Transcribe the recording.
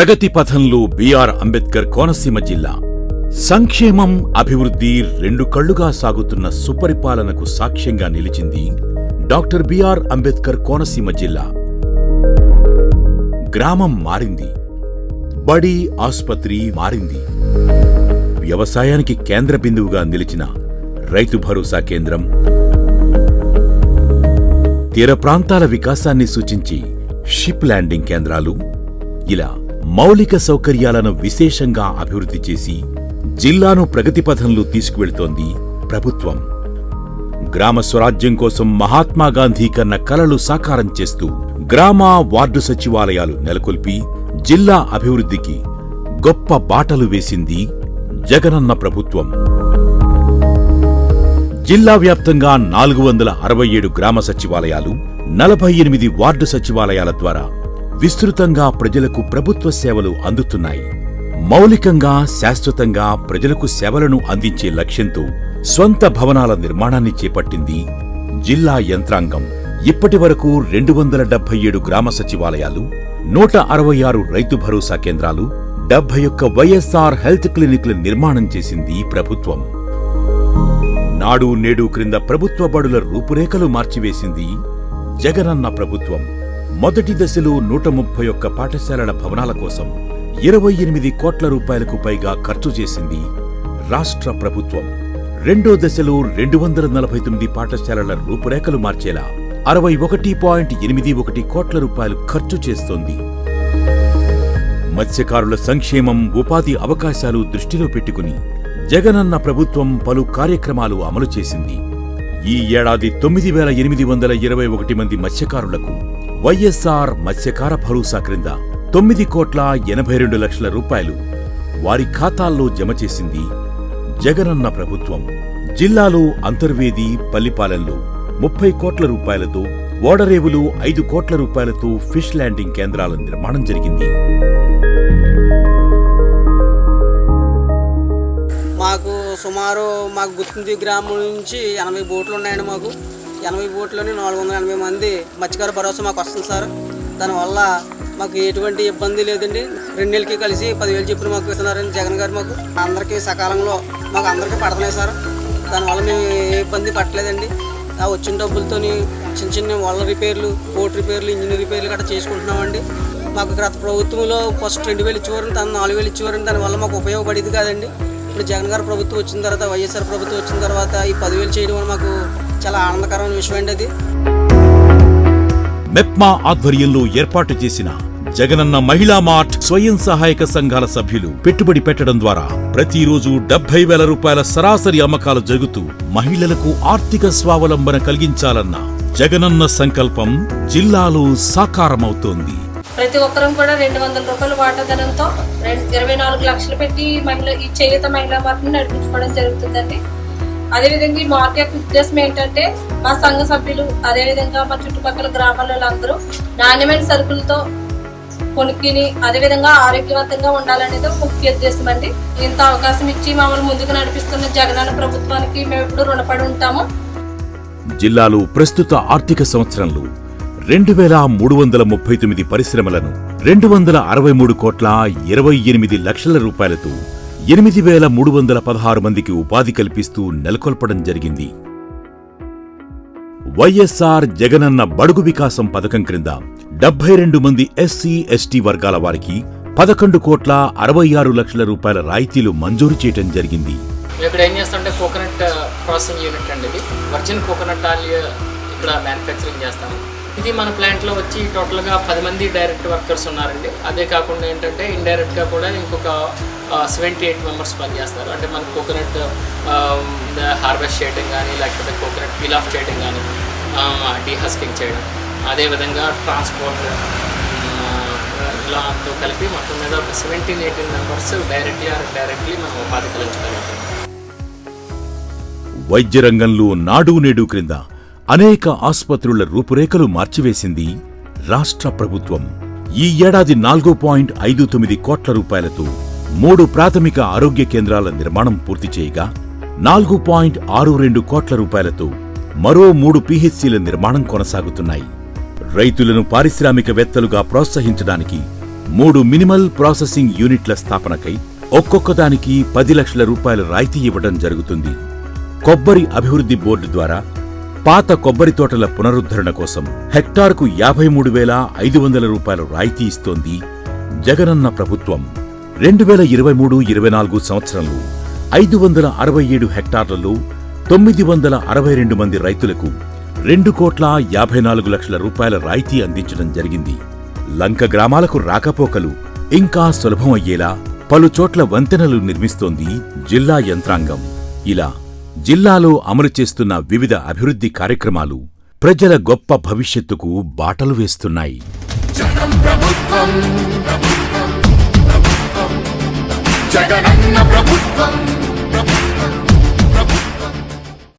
ప్రగతి పథంలో బిఆర్ అంబేద్కర్ కోనసీమ జిల్లా. సంక్షేమం అభివృద్ధి రెండు కళ్ళుగా సాగుతున్న సుపరిపాలనకు సాక్ష్యంగా నిలిచింది డాక్టర్ బిఆర్ అంబేద్కర్ కోనసీమ జిల్లా. గ్రామం మారింది. బడి ఆసుపత్రి మారింది. వ్యవసాయానికి కేంద్ర బిందువుగా నిలిచిన రైతు భరోసా కేంద్రం. తీర ప్రాంతాల వికాసాన్ని సూచించి షిప్ ల్యాండింగ్ కేంద్రాలు. ఇలా మౌలిక సౌకర్యాలను విశేషంగా అభివృద్ధి చేసి జిల్లాను ప్రగతిపథంలో తీసుకువెళ్తోంది ప్రభుత్వం. గ్రామ స్వరాజ్యం కోసం మహాత్మాగాంధీ కన్న కలలు సాకారం చేస్తూ గ్రామ వార్డు సచివాలయాలు నెలకొల్పి జిల్లా అభివృద్ధికి గొప్ప బాటలు వేసింది జగనన్న ప్రభుత్వం. జిల్లా వ్యాప్తంగా నాలుగు వందల అరవై ఏడు గ్రామ సచివాలయాలు నలభై ఎనిమిది వార్డు సచివాలయాల ద్వారా విస్తృతంగా ప్రజలకు ప్రభుత్వ సేవలు అందుతున్నాయి. మౌలికంగా శాశ్వతంగా ప్రజలకు సేవలను అందించే లక్ష్యంతో స్వంత భవనాల నిర్మాణాన్ని చేపట్టింది జిల్లా యంత్రాంగం. ఇప్పటి వరకు రెండు వందల డెబ్బై ఏడు గ్రామ సచివాలయాలు నూట అరవై ఆరు రైతు భరోసా కేంద్రాలు డెబ్బై ఒక్క వైఎస్ఆర్ హెల్త్ క్లినిక్ల నిర్మాణం చేసింది ప్రభుత్వం. నాడు నేడు క్రింద ప్రభుత్వ బడుల రూపురేఖలు మార్చివేసింది జగనన్న ప్రభుత్వం. మొదటి దశలో నూట ముప్పై ఒక్క పాఠశాలల భవనాల కోసం ఇరవై ఎనిమిది కోట్ల రూపాయలకు పైగా ఖర్చు చేసింది రాష్ట్ర ప్రభుత్వం. రెండో దశలో రెండు వందల నలభై తొమ్మిది పాఠశాలల రూపురేఖలు మార్చేలా అరవై ఒకటి పాయింట్ ఎనిమిది ఒకటి కోట్ల రూపాయలు ఖర్చు చేస్తోంది. మత్స్యకారుల సంక్షేమం ఉపాధి అవకాశాలు దృష్టిలో పెట్టుకుని జగనన్న ప్రభుత్వం పలు కార్యక్రమాలు అమలు చేసింది. ఈ ఏడాది తొమ్మిది వేల ఎనిమిది వందల ఇరవై ఒకటి మంది మత్స్యకారులకు వైఎస్ఆర్ మత్స్యకార భరోసా క్రింద తొమ్మిది కోట్ల ఎనభై రెండు లక్షల రూపాయలు వారి ఖాతాల్లో జమ చేసింది జగనన్న ప్రభుత్వం. జిల్లాలో అంతర్వేది పల్లిపాలెంలో ముప్పై కోట్ల రూపాయలతో ఓడరేవులు ఐదు కోట్ల రూపాయలతో ఫిష్ ల్యాండింగ్ కేంద్రాల నిర్మాణం జరిగింది. సుమారు మాకు గుర్తుంది గ్రామం నుంచి ఎనభై బోట్లు ఉన్నాయండి మాకు. ఎనభై బోట్లోని నాలుగు వందల ఎనభై మంది మత్స్యకార భరోసా మాకు వస్తుంది సార్. దానివల్ల మాకు ఎటువంటి ఇబ్బంది లేదండి. రెండు నెలలకి కలిసి పదివేలు చెప్పిన మాకు ఇస్తున్నారండి జగన్ గారు మాకు. అందరికీ సకాలంలో మాకు అందరికీ పడుతున్నాయి సార్. దానివల్ల మేము ఏ ఇబ్బంది పట్టలేదండి. ఆ వచ్చిన డబ్బులతోని చిన్న చిన్న వాళ్ళ రిపేర్లు బోట్ రిపేర్లు ఇంజిన్ రిపేర్లు గట్రా చేసుకుంటున్నామండి. మాకు గత ప్రభుత్వంలో ఫస్ట్ రెండు వేలు ఇచ్చేవారని తను నాలుగు వేలు ఇచ్చేవారని దానివల్ల మాకు ఉపయోగపడేది కాదండి. ఇప్పుడు జగన్ గారు ప్రభుత్వం వచ్చిన తర్వాత వైఎస్ఆర్ ప్రభుత్వం వచ్చిన తర్వాత ఈ పదివేలు చేయడం వల్ల మాకు చాలా ఆనందకరమైన విషయం అండి అది. మెప్మా ఆధ్వర్యంలో ఏర్పాటు చేసిన జగనన్న మహిళా మార్ట్ స్వయం సహాయక సంఘాల సభ్యులు పెట్టుబడి పెట్టడం ద్వారా ప్రతిరోజు డెబ్బై వేల రూపాయల సరాసరి అమ్మకాలు జరుగుతూ మహిళలకు ఆర్థిక స్వావలంబన కలిగించాలన్న జగనన్న సంకల్పం జిల్లాలో సాకారమవుతోంది. ప్రతి ఒక్కరం కూడా రెండు వందల రూపాయల వాటాధనంతో రెండు ఇరవై నాలుగు లక్షలు పెట్టి మహిళ ఈ చేయుత మహిళా మార్పుని నడిపించుకోవడం జరుగుతుందండి. అదేవిధంగా ఈ మార్క్ యొక్క ఉద్దేశం ఏంటంటే మా సంఘ సభ్యులు అదేవిధంగా మా చుట్టుపక్కల గ్రామాలలో అందరూ నాణ్యమైన సరుకులతో కొనుక్కిని అదేవిధంగా ఆరోగ్యవంతంగా ఉండాలనేది ముఖ్య ఉద్దేశం అండి. ఇంత అవకాశం ఇచ్చి మమ్మల్ని ముందుకు నడిపిస్తున్న జగనన్న ప్రభుత్వానికి మేము ఎప్పుడు రుణపడి ఉంటాము. జిల్లాలో ప్రస్తుత ఆర్థిక సంవత్సరంలో రెండు వేల మూడు వందల ముప్పై తొమ్మిది పరిశ్రమలను రెండు వందల అరవై మూడు కోట్ల ఇరవై ఎనిమిది లక్షల రూపాయలతో ఎనిమిది వేల మూడు వందల పదహారు మందికి ఉపాధి కల్పిస్తూ నెలకొల్పడం జరిగింది. వైఎస్ఆర్ జగనన్న బడుగు వికాసం పథకం క్రింద డెబ్బై రెండు మంది ఎస్సీ ఎస్టీ వర్గాల వారికి పదకొండు కోట్ల అరవై ఆరు లక్షల రూపాయల రాయితీలు మంజూరు చేయటం జరిగింది. ఇక్కడ ఏం చేస్తామంటే కోకోనట్ ప్రాసెసింగ్ యూనిట్ అండి ఇది. వర్జిన్ కోకోనట్ ఆయిల్ ఇక్కడ మ్యానుఫ్యాక్చరింగ్ చేస్తాము. ఇది మన ప్లాంట్లో వచ్చి టోటల్గా పది మంది డైరెక్ట్ వర్కర్స్ ఉన్నారండి. అదే కాకుండా ఏంటంటే ఇండైరెక్ట్గా కూడా ఇంకొక సెవెంటీ ఎయిట్ మెంబర్స్ పనిచేస్తారు. అంటే మన కోకోనట్ హార్వెస్ట్ చేయడం కానీ లేకపోతే కోకోనట్ పీల్ ఆఫ్ చేయడం. కానీ డీహస్కింగ్ చేయడం అదేవిధంగా ట్రాన్స్పోర్ట్ ఇలాతో కలిపి మొత్తం మీద ఒక seventeen eighteen members directly or directly మనం ఉపాధి కలిగించగలుగుతాం వైద్య రంగంలో నాడు నేడు క్రింద అనేక ఆసుపత్రుల రూపురేఖలు మార్చివేసింది రాష్ట్ర ప్రభుత్వం. ఈ ఏడాది నాలుగు పాయింట్ ఐదు తొమ్మిది కోట్ల రూపాయలతో మూడు ప్రాథమిక ఆరోగ్య కేంద్రాల నిర్మాణం పూర్తి చేయగా నాలుగు పాయింట్ ఆరు రెండు కోట్ల రూపాయలతో మరో మూడు పీహెచ్సీల నిర్మాణం కొనసాగుతున్నాయి. రైతులను పారిశ్రామికవేత్తలుగా ప్రోత్సహించడానికి మూడు మినిమల్ ప్రాసెసింగ్ యూనిట్ల స్థాపనకై ఒక్కొక్క దానికి పది లక్షల రూపాయల రాయితీ ఇవ్వడం జరుగుతుంది. కొబ్బరి అభివృద్ధి బోర్డు ద్వారా పాత కొబ్బరి తోటల పునరుద్ధరణ కోసం హెక్టార్కు యాభై మూడు వేల ఐదు వందల రూపాయల రాయితీ ఇస్తోంది జగనన్న ప్రభుత్వం. రెండు వేల ఇరవై మూడు ఇరవై నాలుగు సంవత్సరంలో ఐదు వందల అరవై ఏడు హెక్టార్లలో తొమ్మిది వందల అరవై రెండు మంది రైతులకు రెండు కోట్ల యాభై నాలుగు లక్షల రూపాయల రాయితీ అందించడం జరిగింది. లంక గ్రామాలకు రాకపోకలు ఇంకా సులభమయ్యేలా పలుచోట్ల వంతెనలు నిర్మిస్తోంది జిల్లా యంత్రాంగం. ఇలా జిల్లాలో అమలు చేస్తున్న వివిధ అభివృద్ధి కార్యక్రమాలు ప్రజల గొప్ప భవిష్యత్తుకు బాటలు వేస్తున్నాయి. జగనన్న ప్రభుత్వం ప్రభుత్వం.